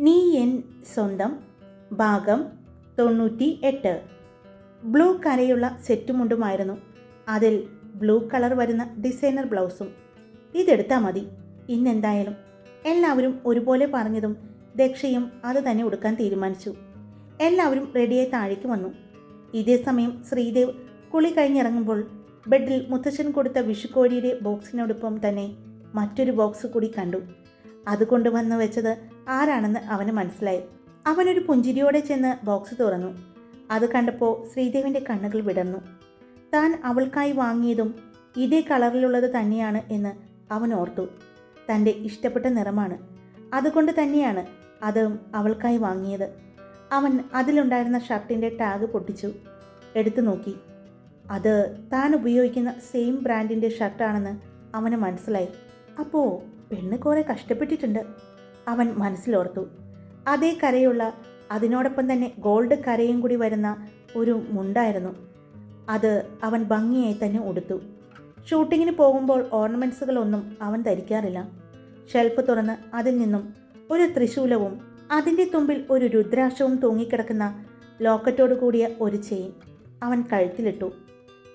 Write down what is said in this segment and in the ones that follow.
നീ എൻ സ്വന്തം ഭാഗം തൊണ്ണൂറ്റി എട്ട് ബ്ലൂ കരയുള്ള സെറ്റുമുണ്ടുമായിരുന്നു. അതിൽ ബ്ലൂ കളർ വരുന്ന ഡിസൈനർ ബ്ലൗസും. ഇതെടുത്താൽ മതി. ഇന്നെന്തായാലും. എല്ലാവരും ഒരുപോലെ പറഞ്ഞതും ദക്ഷയും അത് തന്നെ ഉടുക്കാൻ തീരുമാനിച്ചു. എല്ലാവരും റെഡിയായി താഴേക്ക് വന്നു. ഇതേ സമയം ശ്രീദേവ് കുളി കഴിഞ്ഞിറങ്ങുമ്പോൾ ബെഡിൽ മുത്തച്ഛൻ കൊടുത്ത വിഷുക്കോഴിയുടെ ബോക്സിനോടൊപ്പം തന്നെ മറ്റൊരു ബോക്സ് കൂടി കണ്ടു. അത് കൊണ്ടുവന്ന് വെച്ചത് ആരാണെന്ന് അവന് മനസ്സിലായി. അവനൊരു പുഞ്ചിരിയോടെ ചെന്ന് ബോക്സ് തുറന്നു. അത് കണ്ടപ്പോൾ ശ്രീദേവിന്റെ കണ്ണുകൾ വിടർന്നു. താൻ അവൾക്കായി വാങ്ങിയതും ഇതേ കളറിലുള്ളത് തന്നെയാണ് എന്ന് അവൻ ഓർത്തു. തന്റെ ഇഷ്ടപ്പെട്ട നിറമാണ്. അതുകൊണ്ട് തന്നെയാണ് അത് അവൾക്കായി വാങ്ങിയത്. അവൻ അതിലുണ്ടായിരുന്ന ഷർട്ടിന്റെ ടാഗ് പൊട്ടിച്ചു. എടുത്തു നോക്കി. അത് താൻ ഉപയോഗിക്കുന്ന സെയിം ബ്രാൻഡിന്റെ ഷർട്ടാണെന്ന് അവന് മനസ്സിലായി. അപ്പോൾ പെണ്ണ് കുറേ കഷ്ടപ്പെട്ടിട്ടുണ്ട്. അവൻ മനസ്സിലോർത്തു. അതേ കരയുള്ള അതിനോടൊപ്പം തന്നെ ഗോൾഡ് കരയും കൂടി വരുന്ന ഒരു മുണ്ടായിരുന്നു. അത് അവൻ ഭംഗിയായി തന്നെ ഉടുത്തു. ഷൂട്ടിങ്ങിന് പോകുമ്പോൾ ഓർണമെന്റ്സുകളൊന്നും അവൻ ധരിക്കാറില്ല. ഷെൽഫ് തുറന്ന് അതിൽ നിന്നും ഒരു ത്രിശൂലവും അതിന്റെ തുമ്പിൽ ഒരു രുദ്രാക്ഷവും തൂങ്ങിക്കിടക്കുന്ന ലോക്കറ്റോട് കൂടിയ ഒരു ചെയിൻ അവൻ കഴുത്തിലിട്ടു.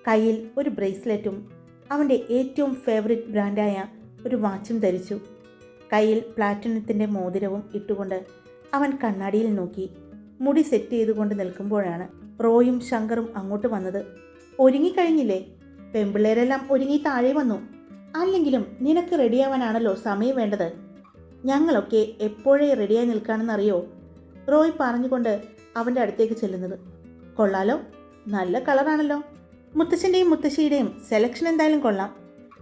കയ്യിൽ ഒരു ബ്രേസ്ലെറ്റും അവന്റെ ഏറ്റവും ഫേവറിറ്റ് ബ്രാൻഡായ ഒരു വാച്ചും ധരിച്ചു. കയ്യിൽ പ്ലാറ്റിനത്തിന്റെ മോതിരവും ഇട്ടുകൊണ്ട് അവൻ കണ്ണാടിയിൽ നോക്കി. മുടി സെറ്റ് ചെയ്തുകൊണ്ട് നിൽക്കുമ്പോഴാണ് റോയും ശങ്കറും അങ്ങോട്ട് വന്നത്. ഒരുങ്ങിക്കഴിഞ്ഞില്ലേ? പെമ്പിള്ളേരെല്ലാം ഒരുങ്ങി താഴെ വന്നു. അല്ലെങ്കിലും നിനക്ക് റെഡിയാവാനാണല്ലോ സമയം വേണ്ടത്. ഞങ്ങളൊക്കെ എപ്പോഴേ റെഡിയായി നിൽക്കാണെന്നറിയോ? റോയ് പറഞ്ഞുകൊണ്ട് അവന്റെ അടുത്തേക്ക് ചെല്ലുന്നത്. കൊള്ളാലോ. നല്ല കളറാണല്ലോ. മുത്തശ്ശന്റെയും മുത്തശ്ശിയുടെയും സെലക്ഷൻ എന്തായാലും കൊള്ളാം.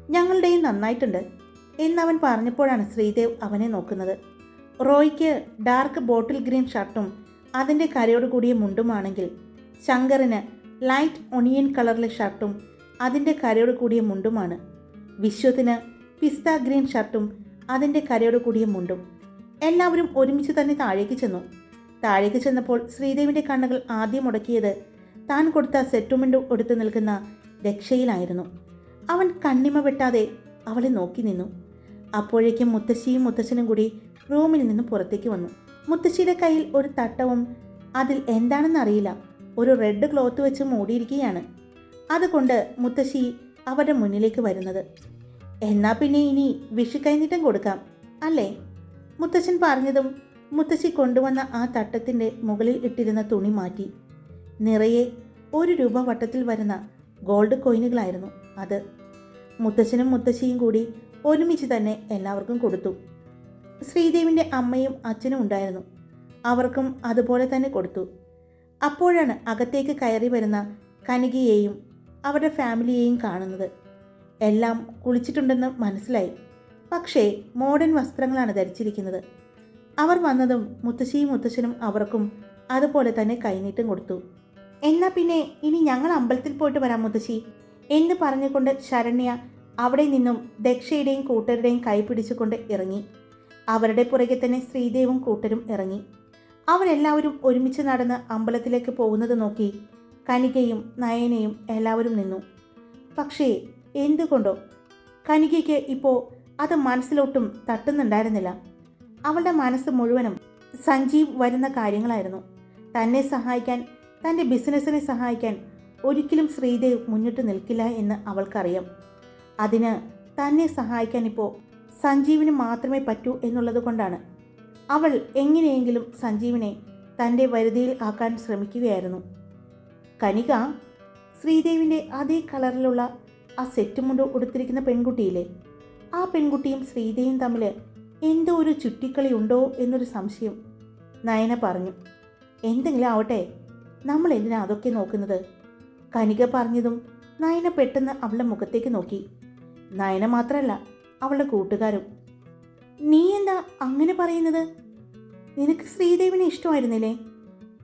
ഞങ്ങളുടെയും നന്നായിട്ടുണ്ട്. എന്നവൻ പറഞ്ഞപ്പോഴാണ് ശ്രീദേവ് അവനെ നോക്കുന്നത്. റോയ്ക്ക് ഡാർക്ക് ബോട്ടിൽ ഗ്രീൻ ഷർട്ടും അതിന്റെ കരയോട് കൂടിയ മുണ്ടുമാണെങ്കിൽ ശങ്കറിന് ലൈറ്റ് ഒണിയൻ കളറിലെ ഷർട്ടും അതിന്റെ കരയോട് കൂടിയ മുണ്ടുമാണ്. വിശ്വത്തിന് പിസ്ത ഗ്രീൻ ഷർട്ടും അതിന്റെ കരയോട് കൂടിയ മുണ്ടും. എല്ലാവരും ഒരുമിച്ച് തന്നെ താഴേക്ക് ചെന്നു. താഴേക്ക് ചെന്നപ്പോൾ ശ്രീദേവിന്റെ കണ്ണുകൾ ആദ്യം മുടക്കിയത് താൻ കൊടുത്ത സെറ്റുമെന്റ് എടുത്തു നിൽക്കുന്ന രക്ഷയിലായിരുന്നു. അവൻ കണ്ണിമ വെട്ടാതെ അവളെ നോക്കി നിന്നു. അപ്പോഴേക്കും മുത്തശ്ശിയും മുത്തശ്ശനും കൂടി റൂമിൽ നിന്ന് പുറത്തേക്ക് വന്നു. മുത്തശ്ശിയുടെ കയ്യിൽ ഒരു തട്ടവും അതിൽ എന്താണെന്നറിയില്ല ഒരു റെഡ് ക്ലോത്ത് വെച്ച് മൂടിയിരിക്കുകയാണ്. അതുകൊണ്ട് മുത്തശ്ശി അവരുടെ മുന്നിലേക്ക് വരുന്നത്. എന്നാൽ പിന്നെ ഇനി വിഷു കൈനീട്ടം കൊടുക്കാം അല്ലേ? മുത്തശ്ശൻ പറഞ്ഞതും മുത്തശ്ശി കൊണ്ടുവന്ന ആ തട്ടത്തിന്റെ മുകളിൽ ഇട്ടിരുന്ന തുണി മാറ്റി. നിറയെ ഒരു രൂപ വട്ടത്തിൽ വരുന്ന ഗോൾഡ് കോയിനുകളായിരുന്നു അത്. മുത്തശ്ശനും മുത്തശ്ശിയും കൂടി ഒരുമിച്ച് തന്നെ എല്ലാവർക്കും കൊടുത്തു. ശ്രീദേവിന്റെ അമ്മയും അച്ഛനും ഉണ്ടായിരുന്നു. അവർക്കും അതുപോലെ തന്നെ കൊടുത്തു. അപ്പോഴാണ് അകത്തേക്ക് കയറി വരുന്ന കനികയെയും അവരുടെ ഫാമിലിയെയും കാണുന്നത്. എല്ലാം കുളിച്ചിട്ടുണ്ടെന്ന് മനസ്സിലായി. പക്ഷേ മോഡേൺ വസ്ത്രങ്ങളാണ് ധരിച്ചിരിക്കുന്നത്. അവർ വന്നതും മുത്തശ്ശിയും മുത്തശ്ശനും അവർക്കും അതുപോലെ തന്നെ കൈനീട്ടം കൊടുത്തു. എന്നാൽ പിന്നെ ഇനി ഞങ്ങൾ അമ്പലത്തിൽ പോയിട്ട് വരാം മുത്തശ്ശി. എന്ന് പറഞ്ഞുകൊണ്ട് ശരണ്യ അവിടെ നിന്നും ദക്ഷയുടെയും കൂട്ടരുടെയും കൈ പിടിച്ചുകൊണ്ട് ഇറങ്ങി. അവരുടെ പുറകെ തന്നെ ശ്രീദേവും കൂട്ടരും ഇറങ്ങി. അവരെല്ലാവരും ഒരുമിച്ച് നടന്ന് അമ്പലത്തിലേക്ക് പോകുന്നത് നോക്കി കനികയും നയനയും എല്ലാവരും നിന്നു. പക്ഷേ എന്തുകൊണ്ടോ? കനികയ്ക്ക് ഇപ്പോൾ അത് മനസ്സിലോട്ടും തട്ടുന്നുണ്ടായിരുന്നില്ല. അവളുടെ മനസ്സ് മുഴുവനും സഞ്ജീവ് വരുന്ന കാര്യങ്ങളായിരുന്നു. തന്നെ സഹായിക്കാൻ തന്റെ ബിസിനസ്സിനെ സഹായിക്കാൻ ഒരിക്കലും ശ്രീദേവ് മുന്നിട്ട് നിൽക്കില്ല എന്ന് അവൾക്കറിയാം. അതിന് തന്നെ സഹായിക്കാൻ ഇപ്പോൾ സഞ്ജീവിന് മാത്രമേ പറ്റൂ എന്നുള്ളത് കൊണ്ടാണ്. അവൾ എങ്ങനെയെങ്കിലും സഞ്ജീവിനെ തന്റെ വരുതിയിൽ ആക്കാൻ ശ്രമിക്കുകയായിരുന്നു. കനിക ശ്രീദേവിന്റെ അതേ കളറിലുള്ള ആ സെറ്റ് മുണ്ട് ഉടുത്തിരിക്കുന്ന പെൺകുട്ടിയിലെ ആ പെൺകുട്ടിയും ശ്രീദേവിയും തമ്മിൽ എന്തോ ഒരു ചുറ്റിക്കളി ഉണ്ടോ എന്നൊരു സംശയം നയന പറഞ്ഞു. എന്തെങ്കിലും ആവട്ടെ നമ്മൾ എന്തിനാ അതൊക്കെ നോക്കുന്നത്? കനിക പറഞ്ഞതും നയന പെട്ടെന്ന് അവളുടെ മുഖത്തേക്ക് നോക്കി. നയന മാത്രമല്ല അവളുടെ കൂട്ടുകാരും. നീ എന്താ അങ്ങനെ പറയുന്നത്? നിനക്ക് ശ്രീദേവിനെ ഇഷ്ടമായിരുന്നില്ലേ?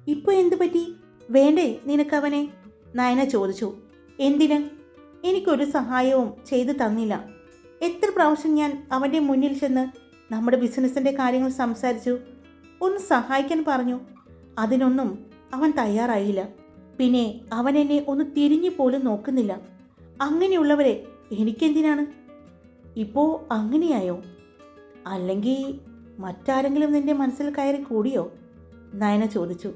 ഇപ്പോൾ എന്തു പറ്റി? വേണ്ടേ നിനക്കവനെ നയന ചോദിച്ചു. എന്തിന്? എനിക്കൊരു സഹായവും ചെയ്തു തന്നില്ല. എത്ര പ്രാവശ്യം ഞാൻ അവന്റെ മുന്നിൽ ചെന്ന് നമ്മുടെ ബിസിനസ്സിന്റെ കാര്യങ്ങൾ സംസാരിച്ചു? ഒന്ന് സഹായിക്കാൻ പറഞ്ഞു. അതിനൊന്നും അവൻ തയ്യാറായില്ല. പിന്നെ അവൻ എന്നെ ഒന്ന് തിരിഞ്ഞു പോലും നോക്കുന്നില്ല. അങ്ങനെയുള്ളവരെ എനിക്കെന്തിനാണ്? ഇപ്പോൾ അങ്ങനെയായോ? അല്ലെങ്കിൽ മറ്റാരെങ്കിലും നിന്റെ മനസ്സിൽ കയറി കൂടിയോ? നയന ചോദിച്ചു.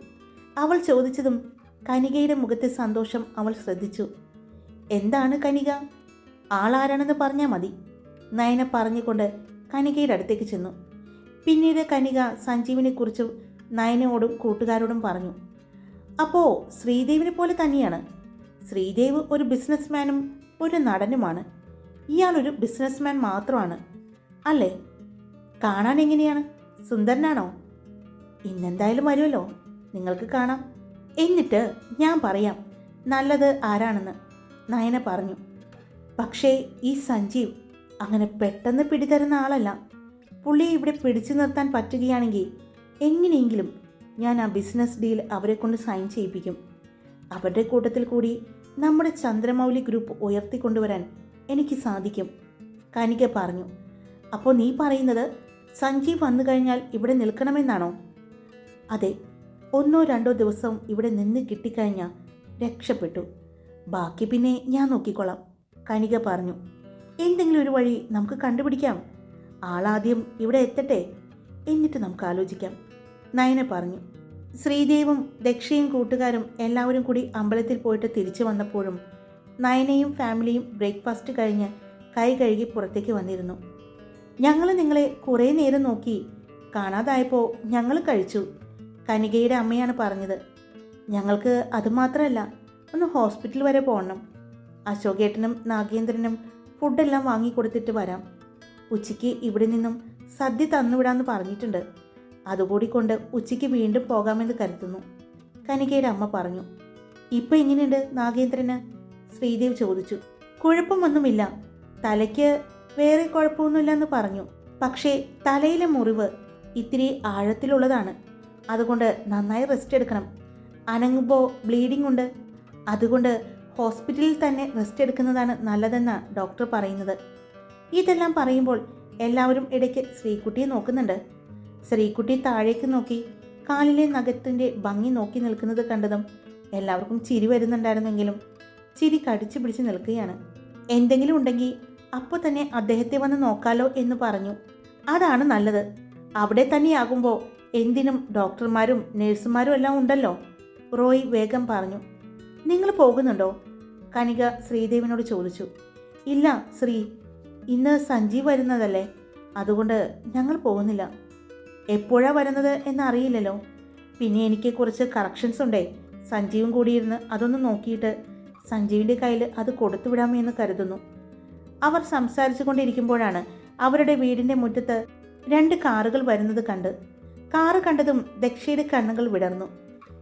അവൾ ചോദിച്ചതും കനികയുടെ മുഖത്തെ സന്തോഷം അവൾ ശ്രദ്ധിച്ചു. എന്താണ് കനിക? ആളാരാണെന്ന് പറഞ്ഞാൽ മതി. നയന പറഞ്ഞുകൊണ്ട് കനികയുടെ അടുത്തേക്ക് ചെന്നു. പിന്നീട് കനിക സഞ്ജീവിനെക്കുറിച്ചും നയനയോടും കൂട്ടുകാരോടും പറഞ്ഞു. അപ്പോൾ ശ്രീദേവിനെ പോലെ തന്നെയാണ്. ശ്രീദേവ് ഒരു ബിസിനസ്മാനും ഒരു നടനുമാണ്. ഇയാളൊരു ബിസിനസ്മാൻ മാത്രമാണ്. അല്ലേ? കാണാൻ എങ്ങനെയാണ്? സുന്ദരനാണോ? ഇന്നെന്തായാലും വരുമല്ലോ. നിങ്ങൾക്ക് കാണാം. എന്നിട്ട് ഞാൻ പറയാം നല്ലത് ആരാണെന്ന്. നയന പറഞ്ഞു. പക്ഷേ ഈ സഞ്ജീവ് അങ്ങനെ പെട്ടെന്ന് പിടിതരുന്ന ആളല്ല. പുള്ളിയെ ഇവിടെ പിടിച്ചു നിർത്താൻ പറ്റുകയാണെങ്കിൽ എങ്ങനെയെങ്കിലും ഞാൻ ആ ബിസിനസ് ഡീൽ അവരെ കൊണ്ട് സൈൻ ചെയ്യിപ്പിക്കും. അവരുടെ കൂട്ടത്തിൽ കൂടി നമ്മുടെ ചന്ദ്രമൗലി ഗ്രൂപ്പ് ഉയർത്തിക്കൊണ്ടുവരാൻ എനിക്ക് സാധിക്കും. കനിക പറഞ്ഞു അപ്പോൾ നീ പറയുന്നത് സഞ്ജീവ് വന്നു കഴിഞ്ഞാൽ ഇവിടെ നിൽക്കണമെന്നാണോ? അതെ ഒന്നോ രണ്ടോ ദിവസം ഇവിടെ നിന്ന് കിട്ടിക്കഴിഞ്ഞാൽ രക്ഷപ്പെട്ടു. ബാക്കി പിന്നെ ഞാൻ നോക്കിക്കൊള്ളാം കനിക പറഞ്ഞു. എന്തെങ്കിലും ഒരു വഴി നമുക്ക് കണ്ടുപിടിക്കാം. ആളാദ്യം ഇവിടെ എത്തട്ടെ? എന്നിട്ട് നമുക്ക് ആലോചിക്കാം നയന പറഞ്ഞു. ശ്രീദേവും ദക്ഷയും കൂട്ടുകാരും എല്ലാവരും കൂടി അമ്പലത്തിൽ പോയിട്ട് തിരിച്ചു വന്നപ്പോഴും നയനയും ഫാമിലിയും ബ്രേക്ക്ഫാസ്റ്റ് കഴിഞ്ഞ് കൈ കഴുകി പുറത്തേക്ക് വന്നിരുന്നു. ഞങ്ങൾ നിങ്ങളെ കുറേ നേരം നോക്കി. കാണാതായപ്പോൾ ഞങ്ങൾ കഴിച്ചു. കനികയുടെ അമ്മയാണ് പറഞ്ഞത്. ഞങ്ങൾക്ക് അതുമാത്രമല്ല ഒന്ന് ഹോസ്പിറ്റൽ വരെ പോകണം. അശോകേട്ടനും നാഗേന്ദ്രനും ഫുഡെല്ലാം വാങ്ങിക്കൊടുത്തിട്ട് വരാം. ഉച്ചയ്ക്ക് ഇവിടെ നിന്നും സദ്യ തന്നുവിടാമെന്ന് പറഞ്ഞിട്ടുണ്ട്. അതുകൂടി കൊണ്ട് ഉച്ചയ്ക്ക് വീണ്ടും പോകാമെന്ന് കരുതുന്നു. കനികയുടെ അമ്മ പറഞ്ഞു ഇപ്പം എങ്ങനെയുണ്ട് നാഗേന്ദ്രന്? ശ്രീദേവ് ചോദിച്ചു കുഴപ്പമൊന്നുമില്ല. തലയ്ക്ക് വേറെ കുഴപ്പമൊന്നുമില്ലെന്ന് പറഞ്ഞു. പക്ഷേ തലയിലെ മുറിവ് ഇത്തിരി ആഴത്തിലുള്ളതാണ്. അതുകൊണ്ട് നന്നായി റെസ്റ്റ് എടുക്കണം. അനങ്ങുമ്പോൾ ബ്ലീഡിംഗ് ഉണ്ട്. അതുകൊണ്ട് ഹോസ്പിറ്റലിൽ തന്നെ റെസ്റ്റ് എടുക്കുന്നതാണ് നല്ലതെന്ന് ഡോക്ടർ പറയുന്നത്. ഇതെല്ലാം പറയുമ്പോൾ എല്ലാവരും ഇടയ്ക്ക് ശ്രീകുട്ടിയെ നോക്കുന്നുണ്ട്. ശ്രീകുട്ടി താഴേക്ക് നോക്കി. കാലിലെ നഖത്തിന്റെ ഭംഗി നോക്കി നിൽക്കുന്നത് കണ്ടതും എല്ലാവർക്കും ചിരി വരുന്നുണ്ടായിരുന്നെങ്കിലും ചിരി കടിച്ചു പിടിച്ച് നിൽക്കുകയാണ്. എന്തെങ്കിലും ഉണ്ടെങ്കിൽ അപ്പോൾ തന്നെ അദ്ദേഹത്തെ വന്ന് നോക്കാലോ എന്ന് പറഞ്ഞു. അതാണ് നല്ലത്. അവിടെ തന്നെയാകുമ്പോൾ എന്തിനും ഡോക്ടർമാരും നഴ്സുമാരും എല്ലാം ഉണ്ടല്ലോ. റോയ് വേഗം പറഞ്ഞു. നിങ്ങൾ പോകുന്നുണ്ടോ? കനിക ശ്രീദേവിനോട് ചോദിച്ചു. ഇല്ല ശ്രീ ഇന്ന് സഞ്ജീവ് വരുന്നതല്ലേ? അതുകൊണ്ട് ഞങ്ങൾ പോകുന്നില്ല. എപ്പോഴാണ് വരുന്നത് എന്നറിയില്ലല്ലോ. പിന്നെ എനിക്ക് കുറച്ച് കറക്ഷൻസ് ഉണ്ടേ. സഞ്ജീവും കൂടിയിരുന്ന് അതൊന്ന് നോക്കിയിട്ട് സഞ്ജീവിന്റെ കയ്യിൽ അത് കൊടുത്തു വിടാമെന്ന് കരുതുന്നു. അവർ സംസാരിച്ചു കൊണ്ടിരിക്കുമ്പോഴാണ് അവരുടെ വീടിന്റെ മുറ്റത്ത് രണ്ട് കാറുകൾ വരുന്നത് കണ്ട്. കാറ് കണ്ടതും ദക്ഷയുടെ കണ്ണുകൾ വിടർന്നു.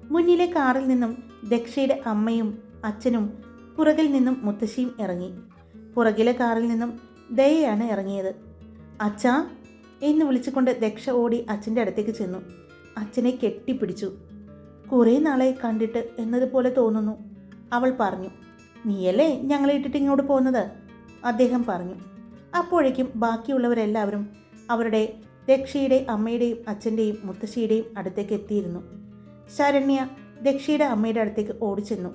മുന്നിലെ കാറിൽ നിന്നും ദക്ഷയുടെ അമ്മയും അച്ഛനും പുറകിൽ നിന്നും മുത്തശ്ശിയും ഇറങ്ങി. പുറകിലെ കാറിൽ നിന്നും ദയയാണ് ഇറങ്ങിയത്. അച്ഛാ എന്ന് വിളിച്ചുകൊണ്ട് ദക്ഷ ഓടി അച്ഛന്റെ അടുത്തേക്ക് ചെന്നു. അച്ഛനെ കെട്ടിപ്പിടിച്ചു. കുറേ നാളെ കണ്ടിട്ട് എന്നതുപോലെ തോന്നുന്നു. അവൾ പറഞ്ഞു നീയല്ലേ ഞങ്ങളെ ഇട്ടിട്ട് ഇങ്ങോട്ട് പോകുന്നത്? അദ്ദേഹം പറഞ്ഞു. അപ്പോഴേക്കും ബാക്കിയുള്ളവരെല്ലാവരും അവരുടെ ദക്ഷയുടെ അമ്മയുടെയും അച്ഛന്റെയും മുത്തശ്ശിയുടെയും അടുത്തേക്ക് എത്തിയിരുന്നു. ശരണ്യ ദക്ഷയുടെ അമ്മയുടെ അടുത്തേക്ക് ഓടിച്ചെന്നു.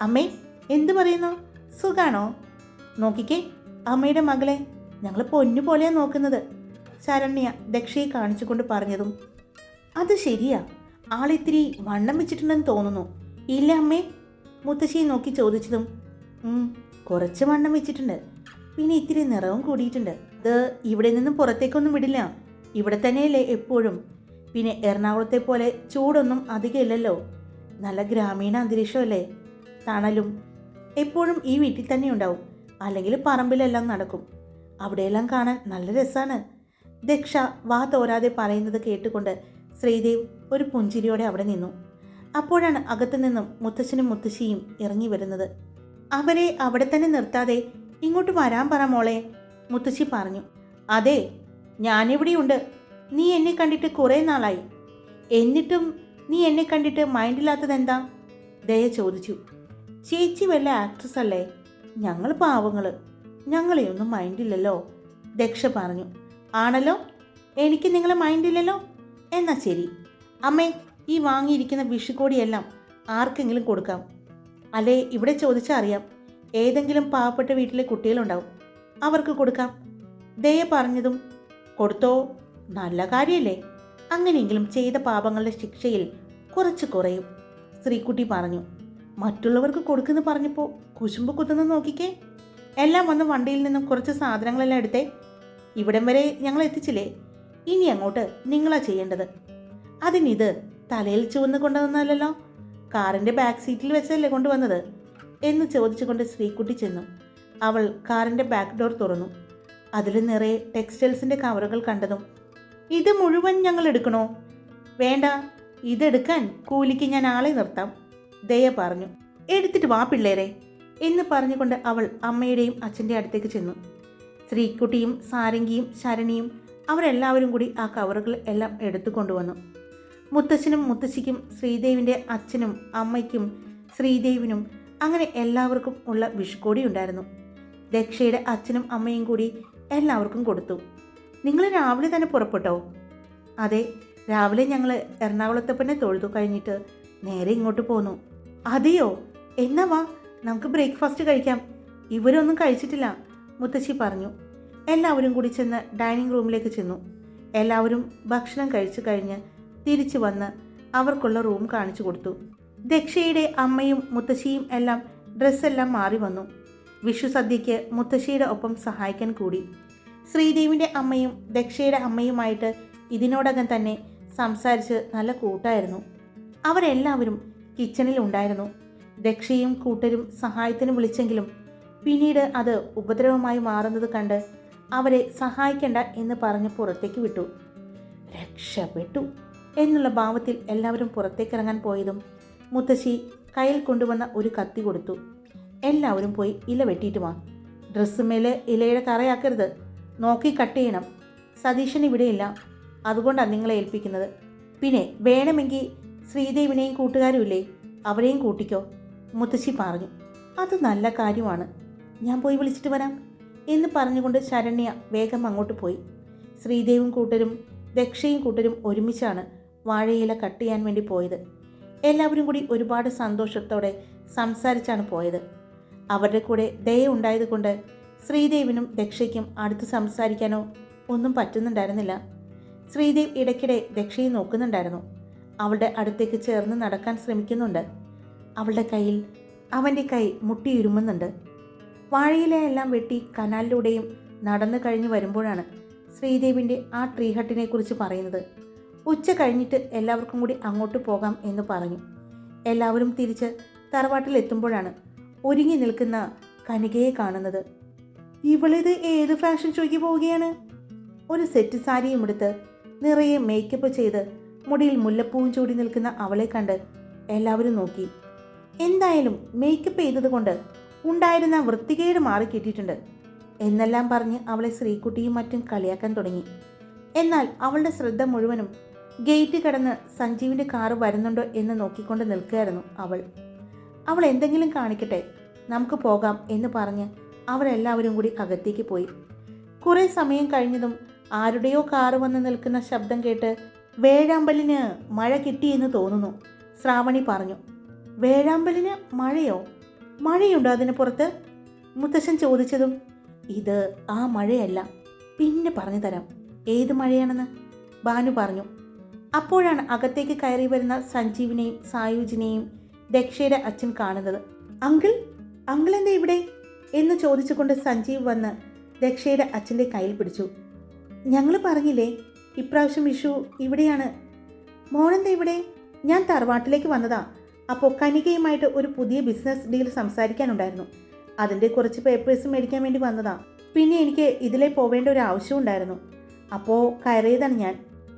അമ്മേ എന്തു പറയുന്നു? സുഖാണോ? നോക്കിക്കേ അമ്മയുടെ മകളെ ഞങ്ങൾ പൊന്നുപോലെയാണ് നോക്കുന്നത്. ശരണ്യ ദക്ഷയെ കാണിച്ചുകൊണ്ട് പറഞ്ഞതും അത് ശരിയാ. ആളിത്തിരി വണ്ണം വെച്ചിട്ടുണ്ടെന്ന് തോന്നുന്നു. ഇല്ല അമ്മേ. മുത്തശ്ശിയെ നോക്കി ചോദിച്ചതും കുറച്ച് വണ്ണം വെച്ചിട്ടുണ്ട്. പിന്നെ ഇത്തിരി നിറവും കൂടിയിട്ടുണ്ട്. അത് ഇവിടെ നിന്നും പുറത്തേക്കൊന്നും വിടില്ല. ഇവിടെ തന്നെയല്ലേ എപ്പോഴും. പിന്നെ എറണാകുളത്തെ പോലെ ചൂടൊന്നും അധികമില്ലല്ലോ നല്ല ഗ്രാമീണ അന്തരീക്ഷമല്ലേ. തണലും എപ്പോഴും ഈ വീട്ടിൽ തന്നെ ഉണ്ടാവും. അല്ലെങ്കിൽ പറമ്പിലെല്ലാം നടക്കും. അവിടെയെല്ലാം കാണാൻ നല്ല രസമാണ് ദക്ഷ വാ തോരാതെ പറയുന്നത് കേട്ടുകൊണ്ട് ശ്രീദേവ് ഒരു പുഞ്ചിരിയോടെ അവിടെ നിന്നു. അപ്പോഴാണ് അകത്തു നിന്നും മുത്തച്ഛനും മുത്തശ്ശിയും ഇറങ്ങി വരുന്നത്. അവരെ അവിടെ തന്നെ നിർത്താതെ ഇങ്ങോട്ട് വരാൻ പറ മോളെ മുത്തശ്ശി പറഞ്ഞു. അതെ ഞാനിവിടെയുണ്ട്. നീ എന്നെ കണ്ടിട്ട് കുറേ നാളായി. എന്നിട്ടും നീ എന്നെ കണ്ടിട്ട് മൈൻഡില്ലാത്തതെന്താ? ദയ ചോദിച്ചു. ചേച്ചി വല്ല ആക്ട്രസ് അല്ലേ? ഞങ്ങൾ പാവങ്ങൾ ഞങ്ങളെയൊന്നും മൈൻഡില്ലല്ലോ ദക്ഷ പറഞ്ഞു. ആണല്ലോ? എനിക്ക് നിങ്ങളെ മൈൻഡില്ലല്ലോ എന്നാ ശരി. അമ്മേ ഈ വാങ്ങിയിരിക്കുന്ന വിഷുക്കോടിയെല്ലാം ആർക്കെങ്കിലും കൊടുക്കാം. അല്ലേ ഇവിടെ ചോദിച്ചാൽ അറിയാം. ഏതെങ്കിലും പാവപ്പെട്ട വീട്ടിലെ കുട്ടികളുണ്ടാവും. അവർക്ക് കൊടുക്കാം. ദയ പറഞ്ഞതും കൊടുത്തോ? നല്ല കാര്യമല്ലേ അങ്ങനെയെങ്കിലും ചെയ്ത പാപങ്ങളുടെ ശിക്ഷയിൽ കുറച്ച് കുറയും. സ്ത്രീക്കുട്ടി പറഞ്ഞു. മറ്റുള്ളവർക്ക് കൊടുക്കുന്നു പറഞ്ഞപ്പോൾ കുശുമ്പ് കുത്തുന്ന നോക്കിക്കേ. എല്ലാം വന്ന് വണ്ടിയിൽ നിന്നും കുറച്ച് സാധനങ്ങളെല്ലാം എടുത്തേ ഇവിടം വരെ ഞങ്ങൾ എത്തിച്ചില്ലേ? ഇനി അങ്ങോട്ട് നിങ്ങളാ ചെയ്യേണ്ടത്. അതിനിത് തലയിൽ ചുവന്ന് കൊണ്ടുവന്നല്ലോ കാറിന്റെ ബാക്ക് സീറ്റിൽ വെച്ചല്ലേ കൊണ്ടുവന്നത്? എന്ന് ചോദിച്ചുകൊണ്ട് ശ്രീക്കുട്ടി ചെന്നു. അവൾ കാറിന്റെ ബാക്ക് ഡോർ തുറന്നു. അതിൽ നിറയെ ടെക്സ്റ്റൈൽസിന്റെ കവറുകൾ കണ്ടതും ഇത് മുഴുവൻ ഞങ്ങൾ എടുക്കണോ? വേണ്ട ഇതെടുക്കാൻ കൂലിക്ക് ഞാൻ ആളെ നിർത്താം ദയ പറഞ്ഞു. എടുത്തിട്ട് വാ പിള്ളേരെ എന്ന് പറഞ്ഞുകൊണ്ട് അവൾ അമ്മയുടെയും അച്ഛന്റെ അടുത്തേക്ക് ചെന്നു. ശ്രീക്കുട്ടിയും സാരംഗിയും ശരണിയും അവരെല്ലാവരും കൂടി ആ കവറുകൾ എല്ലാം എടുത്തു കൊണ്ടുവന്നു. മുത്തച്ഛനും മുത്തശ്ശിക്കും ശ്രീദേവിന്റെ അച്ഛനും അമ്മയ്ക്കും ശ്രീദേവിനും അങ്ങനെ എല്ലാവർക്കും ഉള്ള വിഷുക്കോടി ഉണ്ടായിരുന്നു. ദക്ഷയുടെ അച്ഛനും അമ്മയും കൂടി എല്ലാവർക്കും കൊടുത്തു. നിങ്ങൾ രാവിലെ തന്നെ പുറപ്പെട്ടോ? അതെ രാവിലെ ഞങ്ങൾ എറണാകുളത്തപ്പനെ തൊഴുതു കഴിഞ്ഞിട്ട് നേരെ ഇങ്ങോട്ട് പോന്നു. അതെയോ? എന്നാ വാ നമുക്ക് ബ്രേക്ക്ഫാസ്റ്റ് കഴിക്കാം. ഇവരൊന്നും കഴിച്ചിട്ടില്ല. മുത്തശ്ശി പറഞ്ഞു. എല്ലാവരും കൂടി ചെന്ന് ഡൈനിങ് റൂമിലേക്ക് ചെന്നു. എല്ലാവരും ഭക്ഷണം കഴിച്ചു കഴിഞ്ഞ് തിരിച്ചു വന്ന് അവർക്കുള്ള റൂം കാണിച്ചു കൊടുത്തു. ദക്ഷയുടെ അമ്മയും മുത്തശ്ശിയും എല്ലാം ഡ്രസ്സെല്ലാം മാറി വന്നു. വിഷു സദ്യയ്ക്ക് മുത്തശ്ശിയുടെ ഒപ്പം സഹായിക്കാൻ കൂടി. ശ്രീദേവിന്റെ അമ്മയും ദക്ഷയുടെ അമ്മയുമായിട്ട് ഇതിനോടകം തന്നെ സംസാരിച്ച് നല്ല കൂട്ടായിരുന്നു. അവരെല്ലാവരും കിച്ചണിൽ ഉണ്ടായിരുന്നു. ദക്ഷയും കൂട്ടരും സഹായത്തിന് വിളിച്ചെങ്കിലും പിന്നീട് അത് ഉപദ്രവമായി മാറുന്നത് കണ്ട് അവരെ സഹായിക്കണ്ട എന്ന് പറഞ്ഞ് പുറത്തേക്ക് വിട്ടു. രക്ഷപ്പെട്ടു എന്നുള്ള ഭാവത്തിൽ എല്ലാവരും പുറത്തേക്കിറങ്ങാൻ പോയതും മുത്തശ്ശി കയ്യിൽ കൊണ്ടുവന്ന ഒരു കത്തി കൊടുത്തു. എല്ലാവരും പോയി ഇല വെട്ടിയിട്ട് വാ. ഡ്രസ്സ് മേലെ ഇലയുടെ കറയാക്കരുത് നോക്കി കട്ട് ചെയ്യണം. സതീശൻ ഇവിടെയില്ല. അതുകൊണ്ടാണ് നിങ്ങളെ ഏൽപ്പിക്കുന്നത്. പിന്നെ വേണമെങ്കിൽ ശ്രീദേവിനെയും കൂട്ടുകാരും ഇല്ലേ അവരെയും കൂട്ടിക്കോ. മുത്തശ്ശി പറഞ്ഞു. അത് നല്ല കാര്യമാണ്. ഞാൻ പോയി വിളിച്ചിട്ട് വരാം എന്ന് പറഞ്ഞുകൊണ്ട് ശരണ്യ വേഗം അങ്ങോട്ട് പോയി. ശ്രീദേവും കൂട്ടരും ദക്ഷയും കൂട്ടരും ഒരുമിച്ചാണ് വാഴയില കട്ട് ചെയ്യാൻ വേണ്ടി പോയത്. എല്ലാവരും കൂടി ഒരുപാട് സന്തോഷത്തോടെ സംസാരിച്ചാണ് പോയത്. അവരുടെ കൂടെ ദയ ഉണ്ടായതുകൊണ്ട് ശ്രീദേവിനും ദക്ഷയ്ക്കും അടുത്ത് സംസാരിക്കാനോ ഒന്നും പറ്റുന്നുണ്ടായിരുന്നില്ല. ശ്രീദേവ് ഇടയ്ക്കിടെ ദക്ഷയെ നോക്കുന്നുണ്ടായിരുന്നു. അവളുടെ അടുത്തേക്ക് ചേർന്ന് നടക്കാൻ ശ്രമിക്കുന്നുണ്ട്. അവളുടെ കയ്യിൽ അവന്റെ കൈ മുട്ടിയുരുമുന്നുണ്ട് വാഴയിലയെല്ലാം വെട്ടി കനാലിലൂടെയും നടന്നു കഴിഞ്ഞു വരുമ്പോഴാണ് ശ്രീദേവിന്റെ ആ ട്രീ ഹട്ടിനെ കുറിച്ച് പറയുന്നത്. ഉച്ച കഴിഞ്ഞിട്ട് എല്ലാവർക്കും കൂടി അങ്ങോട്ട് പോകാം എന്ന് പറഞ്ഞു. എല്ലാവരും തിരിച്ച് തറവാട്ടിലെത്തുമ്പോഴാണ് ഒരുങ്ങി നിൽക്കുന്ന കനികയെ കാണുന്നത്. ഇവളിത് ഏത് ഫാഷൻ ഷോയ്ക്ക് പോവുകയാണ്? ഒരു സെറ്റ് സാരിയും എടുത്ത് നിറയെ മേക്കപ്പ് ചെയ്ത് മുടിയിൽ മുല്ലപ്പൂവും ചൂടി നിൽക്കുന്ന അവളെ കണ്ട് എല്ലാവരും നോക്കി. എന്തായാലും മേക്കപ്പ് ചെയ്തതുകൊണ്ട് ഉണ്ടായിരുന്ന വൃത്തികേട് മാറി കിട്ടിയിട്ടുണ്ട്. എന്നെല്ലാം പറഞ്ഞ് അവളെ ശ്രീകുട്ടിയും മറ്റും കളിയാക്കാൻ തുടങ്ങി. എന്നാൽ അവളുടെ ശ്രദ്ധ മുഴുവനും ഗേറ്റ് കടന്ന് സഞ്ജീവിന്റെ കാറ് വരുന്നുണ്ടോ എന്ന് നോക്കിക്കൊണ്ട് നിൽക്കുകയായിരുന്നു അവൾ. അവൾ എന്തെങ്കിലും കാണിക്കട്ടെ നമുക്ക് പോകാം എന്ന് പറഞ്ഞ് അവരെല്ലാവരും കൂടി അകത്തേക്ക് പോയി. കുറേ സമയം കഴിഞ്ഞതും ആരുടെയോ കാറ് വന്ന് നിൽക്കുന്ന ശബ്ദം കേട്ട് വേഴാമ്പലിന് മഴ കിട്ടിയെന്ന് തോന്നുന്നു ശ്രാവണി പറഞ്ഞു. വേഴാമ്പലിന് മഴയോ? മഴയുണ്ടോ അതിന് പുറത്ത്? മുത്തശ്ശൻ ചോദിച്ചതും ഇത് ആ മഴയല്ല. പിന്നെ പറഞ്ഞു തരാം. ഏത് മഴയാണെന്ന്? ബാനു പറഞ്ഞു അപ്പോഴാണ് അകത്തേക്ക് കയറി വരുന്ന സഞ്ജീവിനെയും സായുജിനെയും ദക്ഷയുടെ അച്ഛൻ കാണുന്നത്. അങ്കിൾ അങ്കിൾ എന്താ ഇവിടെ? എന്ന് ചോദിച്ചുകൊണ്ട് സഞ്ജീവ് വന്ന് ദക്ഷയുടെ അച്ഛന്റെ കയ്യിൽ പിടിച്ചു. ഞങ്ങൾ പറഞ്ഞില്ലേ ഇപ്രാവശ്യം വിഷു ഇവിടെയാണ്. മോനെന്താ ഇവിടെ? ഞാൻ തറവാട്ടിലേക്ക് വന്നതാ. അപ്പോൾ കനികയുമായിട്ട് ഒരു പുതിയ ബിസിനസ് ഡീൽ സംസാരിക്കാനുണ്ടായിരുന്നു. അതിന്റെ കുറച്ച് പേപ്പേഴ്സ് മേടിക്കാൻ വേണ്ടി വന്നതാണ് പിന്നെ എനിക്ക് ഇതിലെ പോവേണ്ട ഒരു ആവശ്യം ഉണ്ടായിരുന്നു. അപ്പോൾ കയറിയതാണ് ഞാൻ.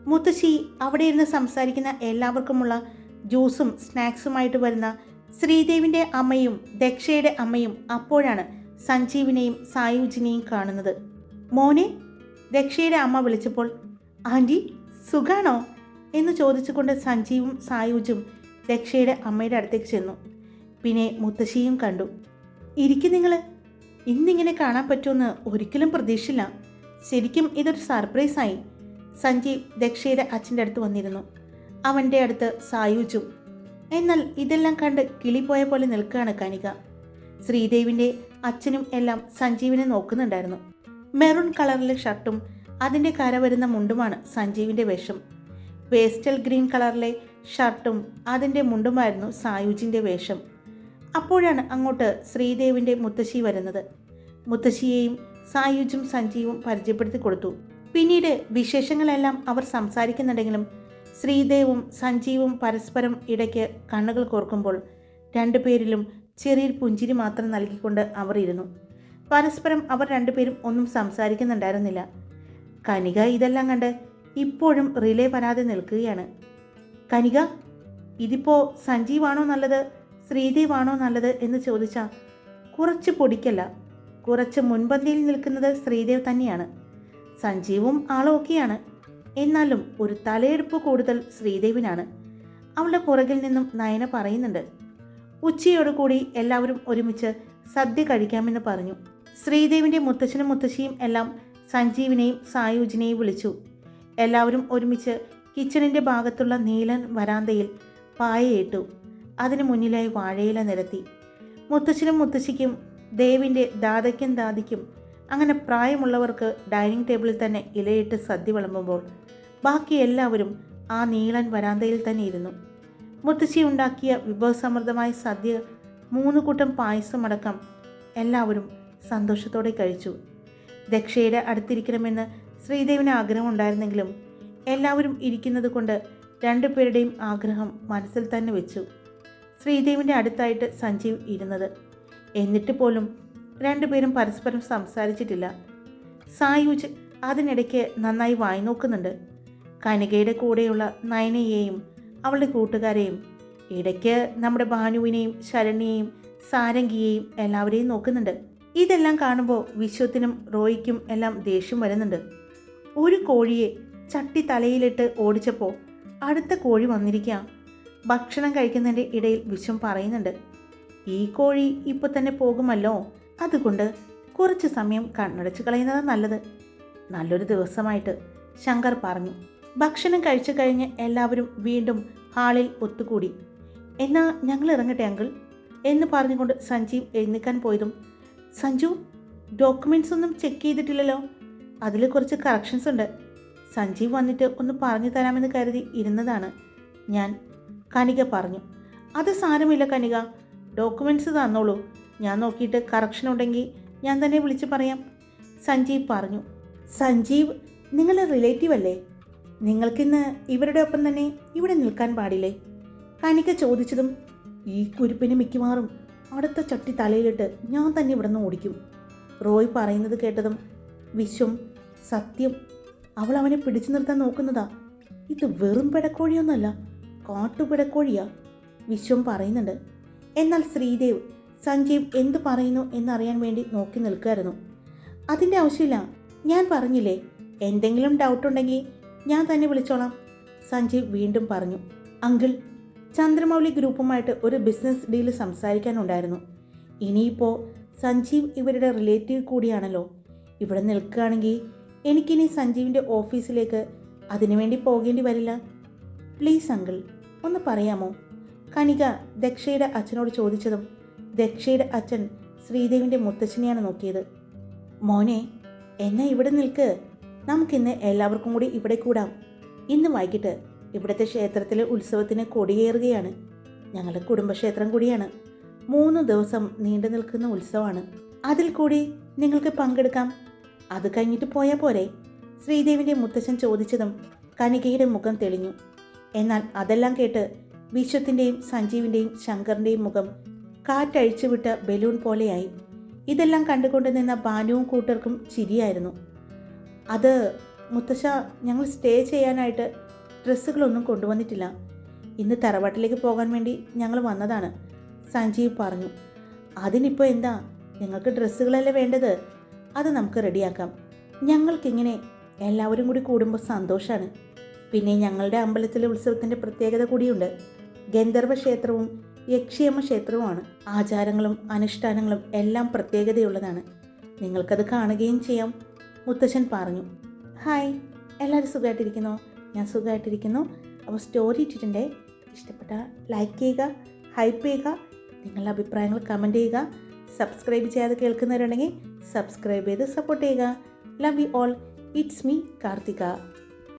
മുത്തശ്ശി അവിടെ ഇരുന്ന് സംസാരിക്കുന്ന എല്ലാവർക്കുമുള്ള ജ്യൂസും സ്നാക്സുമായിട്ട് വരുന്ന ശ്രീദേവിന്റെ അമ്മയും ദക്ഷയുടെ അമ്മയും അപ്പോഴാണ് സഞ്ജീവിനെയും സായുജിനെയും കാണുന്നത്. മോനെ ദക്ഷയുടെ അമ്മ വിളിച്ചപ്പോൾ ആന്റി സുഖാണോ? എന്ന് ചോദിച്ചുകൊണ്ട് സഞ്ജീവും സായുജും ദക്ഷയുടെ അമ്മയുടെ അടുത്തേക്ക് ചെന്നു. പിന്നെ മുത്തശ്ശിയും കണ്ടു. ഇരിക്കും നിങ്ങൾ ഇന്നിങ്ങനെ കാണാൻ പറ്റുമെന്ന് ഒരിക്കലും പ്രതീക്ഷില്ല ശരിക്കും ഇതൊരു സർപ്രൈസായി സഞ്ജീവ് ദക്ഷയുടെ അച്ഛന്റെ അടുത്ത് വന്നിരുന്നു. അവന്റെ അടുത്ത് സായുജും എന്നാൽ ഇതെല്ലാം കണ്ട് കിളിപ്പോയ പോലെ നിൽക്കുകയാണ് കനിക. ശ്രീദേവിന്റെ അച്ഛനും എല്ലാം സഞ്ജീവിനെ നോക്കുന്നുണ്ടായിരുന്നു. മെറൂൺ കളറിലെ ഷർട്ടും അതിന്റെ കര വരുന്ന മുണ്ടുമാണ് സഞ്ജീവിന്റെ വേഷം. പേസ്റ്റൽ ഗ്രീൻ കളറിലെ ഷർട്ടും അതിന്റെ മുണ്ടുമായിരുന്നു സായുജിന്റെ വേഷം. അപ്പോഴാണ് അങ്ങോട്ട് ശ്രീദേവിന്റെ മുത്തശ്ശി വരുന്നത്. മുത്തശ്ശിയെയും സായുജും സഞ്ജീവും പരിചയപ്പെടുത്തി കൊടുത്തു. പിന്നീട് വിശേഷങ്ങളെല്ലാം അവർ സംസാരിക്കുന്നുണ്ടെങ്കിലും ശ്രീദേവും സഞ്ജീവും പരസ്പരം ഇടയ്ക്ക് കണ്ണുകൾ കോർക്കുമ്പോൾ രണ്ടുപേരിലും ചെറിയ പുഞ്ചിരി മാത്രം നൽകിക്കൊണ്ട് അവർ ഇരുന്നു. പരസ്പരം അവർ രണ്ടുപേരും ഒന്നും സംസാരിക്കുന്നുണ്ടായിരുന്നില്ല. കനിക ഇതെല്ലാം കണ്ട് ഇപ്പോഴും റിലേ വരാതെ നിൽക്കുകയാണ്. കനിക ഇതിപ്പോ സഞ്ജീവാണോ നല്ലത് ശ്രീദേവാണോ നല്ലത് എന്ന് ചോദിച്ചാൽ കുറച്ച് പൊടിക്കല്ല കുറച്ച് മുൻപന്തിയിൽ നിൽക്കുന്നത് ശ്രീദേവ് തന്നെയാണ്. സഞ്ജീവും ആളോക്കെയാണ് എന്നാലും ഒരു തലയെടുപ്പ് കൂടുതൽ ശ്രീദേവിനാണ്. അവളുടെ പുറകിൽ നിന്നും നയന പറയുന്നുണ്ട്. ഉച്ചയോടുകൂടി എല്ലാവരും ഒരുമിച്ച് സദ്യ കഴിക്കാമെന്ന് പറഞ്ഞു. ശ്രീദേവിന്റെ മുത്തച്ഛനും മുത്തശ്ശിയും എല്ലാം സഞ്ജീവിനെയും സായുജിനെയും വിളിച്ചു. എല്ലാവരും ഒരുമിച്ച് കിച്ചണിന്റെ ഭാഗത്തുള്ള നീലൻ വരാന്തയിൽ പായയിട്ടു. അതിനു മുന്നിലായി വാഴയില നിരത്തി. മുത്തശ്ശനും മുത്തശ്ശിക്കും ദേവിന്റെ ദാതയ്ക്കും ദാദിക്കും അങ്ങനെ പ്രായമുള്ളവർക്ക് ഡൈനിങ് ടേബിളിൽ തന്നെ ഇലയിട്ട് സദ്യ വിളമ്പുമ്പോൾ ബാക്കി എല്ലാവരും ആ നീളൻ വരാന്തയിൽ തന്നെ ഇരുന്നു. മുത്തശ്ശി ഉണ്ടാക്കിയ വിഭവസമൃദ്ധമായ സദ്യ മൂന്ന് കൂട്ടം പായസമടക്കം എല്ലാവരും സന്തോഷത്തോടെ കഴിച്ചു. ദക്ഷയുടെ അടുത്തിരിക്കണമെന്ന് ശ്രീദേവിന് ആഗ്രഹമുണ്ടായിരുന്നെങ്കിലും എല്ലാവരും ഇരിക്കുന്നത് കൊണ്ട് രണ്ടുപേരുടെയും ആഗ്രഹം മനസ്സിൽ തന്നെ വെച്ചു. ശ്രീദേവിന്റെ അടുത്തായിട്ട് സഞ്ജീവ് ഇരുന്നത്. എന്നിട്ട് പോലും രണ്ടുപേരും പരസ്പരം സംസാരിച്ചിട്ടില്ല. സായുജ് അതിനിടയ്ക്ക് നന്നായി വായി നോക്കുന്നുണ്ട്. കനികയുടെ കൂടെയുള്ള നയനയെയും അവളുടെ കൂട്ടുകാരെയും ഇടയ്ക്ക് നമ്മുടെ ഭാനുവിനെയും ശരണ്യെയും സാരംഗിയെയും എല്ലാവരെയും നോക്കുന്നുണ്ട്. ഇതെല്ലാം കാണുമ്പോൾ വിശ്വത്തിനും റോയിക്കും എല്ലാം ദേഷ്യം വരുന്നുണ്ട്. ഒരു കോഴിയെ ചട്ടി തലയിലിട്ട് ഓടിച്ചപ്പോൾ അടുത്ത കോഴി വന്നിരിക്കാം. ഭക്ഷണം കഴിക്കുന്നതിന്റെ ഇടയിൽ വിശ്വം പറയുന്നുണ്ട് ഈ കോഴി ഇപ്പോൾ തന്നെ പോകുമല്ലോ? അതുകൊണ്ട് കുറച്ച് സമയം കണ്ണടച്ച് കളയുന്നത് നല്ലത്. നല്ലൊരു ദിവസമായിട്ട് ശങ്കർ പറഞ്ഞു. ഭക്ഷണം കഴിച്ചു കഴിഞ്ഞ് എല്ലാവരും വീണ്ടും ഹാളിൽ ഒത്തുകൂടി. എന്നാ ഞങ്ങൾ ഇറങ്ങട്ടെ അങ്കിൾ? എന്ന് പറഞ്ഞുകൊണ്ട് സഞ്ജീവ് എഴുന്നേക്കാൻ പോയതും സഞ്ജു ഡോക്യുമെന്റ്സ് ഒന്നും ചെക്ക് ചെയ്തിട്ടില്ലല്ലോ? അതിൽ കുറച്ച് കറക്ഷൻസ് ഉണ്ട്. സഞ്ജീവ് വന്നിട്ട് ഒന്ന് പറഞ്ഞു തരാമെന്ന് കരുതി ഇരുന്നതാണ്. ഞാൻ കനിക പറഞ്ഞു അത് സാരമില്ല കനിക ഡോക്യുമെന്റ്സ് തന്നോളൂ. ഞാൻ നോക്കിയിട്ട് കറക്ഷൻ ഉണ്ടെങ്കിൽ ഞാൻ തന്നെ വിളിച്ച് പറയാം. സഞ്ജീവ് പറഞ്ഞു സഞ്ജീവ് നിങ്ങൾ റിലേറ്റീവ് അല്ലേ? നിങ്ങൾക്കിന്ന് ഇവരുടെ ഒപ്പം തന്നെ ഇവിടെ നിൽക്കാൻ പാടില്ലേ? കനിക ചോദിച്ചതും ഈ കുരുപ്പിന് മിക്കവാറും അടുത്ത ചട്ടി തലയിലിട്ട് ഞാൻ തന്നെ ഇവിടെ നിന്ന് ഓടിക്കും. റോയ് പറയുന്നത് കേട്ടതും വിശ്വം സത്യം അവൾ അവനെ പിടിച്ചു നിർത്താൻ നോക്കുന്നതാ. ഇത് വെറും പിടക്കോഴിയൊന്നുമല്ല കാട്ടുപിടക്കോഴിയാ വിശ്വം പറയുന്നുണ്ട്. എന്നാൽ ശ്രീദേവ് സഞ്ജീവ് എന്തു പറയുന്നു എന്നറിയാൻ വേണ്ടി നോക്കി നിൽക്കുമായിരുന്നു അതിന്റെ ആവശ്യമില്ല ഞാൻ പറഞ്ഞില്ലേ എന്തെങ്കിലും ഡൗട്ട് ഉണ്ടെങ്കിൽ ഞാൻ തന്നെ വിളിച്ചോളാം സഞ്ജീവ് വീണ്ടും പറഞ്ഞു. അങ്കിൾ ചന്ദ്രമൗലി ഗ്രൂപ്പുമായിട്ട് ഒരു ബിസിനസ് ഡീൽ സംസാരിക്കാനുണ്ടായിരുന്നു. ഇനിയിപ്പോൾ സഞ്ജീവ് ഇവരുടെ റിലേറ്റീവ് കൂടിയാണല്ലോ. ഇവിടെ നിൽക്കുകയാണെങ്കിൽ എനിക്കിനി സഞ്ജീവിന്റെ ഓഫീസിലേക്ക് അതിനുവേണ്ടി പോകേണ്ടി വരില്ല. പ്ലീസ് അങ്കിൾ ഒന്ന് പറയാമോ? കണിക ദക്ഷയുടെ അച്ഛനോട് ചോദിച്ചതും ദക്ഷയുടെ അച്ഛൻ ശ്രീദേവിന്റെ മുത്തച്ഛനെയാണ് നോക്കിയത്. മോനെ എന്നെ ഇവിടെ നിൽക്ക്. നമുക്കിന്ന് എല്ലാവർക്കും കൂടി ഇവിടെ കൂടാം. ഇന്ന് വൈകിട്ട് ഇവിടുത്തെ ക്ഷേത്രത്തിലെ ഉത്സവത്തിന് കൊടിയേറുകയാണ്. ഞങ്ങളുടെ കുടുംബക്ഷേത്രം കൂടിയാണ്. മൂന്ന് ദിവസം നീണ്ടു നിൽക്കുന്ന ഉത്സവമാണ്. അതിൽ കൂടി നിങ്ങൾക്ക് പങ്കെടുക്കാം. അത് കഴിഞ്ഞിട്ട് പോയാൽ പോരെ. ശ്രീദേവിന്റെ മുത്തച്ഛൻ ചോദിച്ചതും കനികയുടെ മുഖം തെളിഞ്ഞു. എന്നാൽ അതെല്ലാം കേട്ട് വിശ്വത്തിന്റെയും സഞ്ജീവിന്റെയും ശങ്കറിന്റെയും മുഖം കാറ്റഴിച്ചു വിട്ട ബലൂൺ പോലെയായി. ഇതെല്ലാം കണ്ടുകൊണ്ട് നിന്ന ഭാനുവും കൂട്ടർക്കും ചിരിയായിരുന്നു. അത് മുത്തശ്ശ ഞങ്ങൾ സ്റ്റേ ചെയ്യാനായിട്ട് ഡ്രസ്സുകളൊന്നും കൊണ്ടുവന്നിട്ടില്ല. ഇന്ന് തറവാട്ടിലേക്ക് പോകാൻ വേണ്ടി ഞങ്ങൾ വന്നതാണ് സഞ്ജീവ് പറഞ്ഞു. അതിനിപ്പോൾ എന്താ? നിങ്ങൾക്ക് ഡ്രസ്സുകളല്ലേ വേണ്ടത്? അത് നമുക്ക് റെഡിയാക്കാം. ഞങ്ങൾക്കിങ്ങനെ എല്ലാവരും കൂടി കൂടുമ്പോൾ സന്തോഷമാണ് പിന്നെ ഞങ്ങളുടെ അമ്പലത്തിലെ ഉത്സവത്തിന്റെ പ്രത്യേകത കൂടിയുണ്ട്. ഗന്ധർവ ക്ഷേത്രവും യക്ഷിയമ്മ ക്ഷേത്രവുമാണ്. ആചാരങ്ങളും അനുഷ്ഠാനങ്ങളും എല്ലാം പ്രത്യേകതയുള്ളതാണ്. നിങ്ങൾക്കത് കാണുകയും ചെയ്യാം. മുത്തശ്ശൻ പറഞ്ഞു. ഹായ് എല്ലാവരും സുഖമായിട്ടിരിക്കുന്നോ? ഞാൻ സുഖമായിട്ടിരിക്കുന്നു. അപ്പോൾ സ്റ്റോറി ഇട്ടിട്ടുണ്ടേ. ഇഷ്ടപ്പെട്ട ലൈക്ക് ചെയ്യുക ഹൈപ്പ് ചെയ്യുക നിങ്ങളുടെ അഭിപ്രായങ്ങൾ കമന്റ് ചെയ്യുക സബ്സ്ക്രൈബ് ചെയ്യാതെ കേൾക്കുന്നവരുണ്ടെങ്കിൽ സബ്സ്ക്രൈബ് ചെയ്ത് സപ്പോർട്ട് ചെയ്യുക. Love you all it's me Karthika.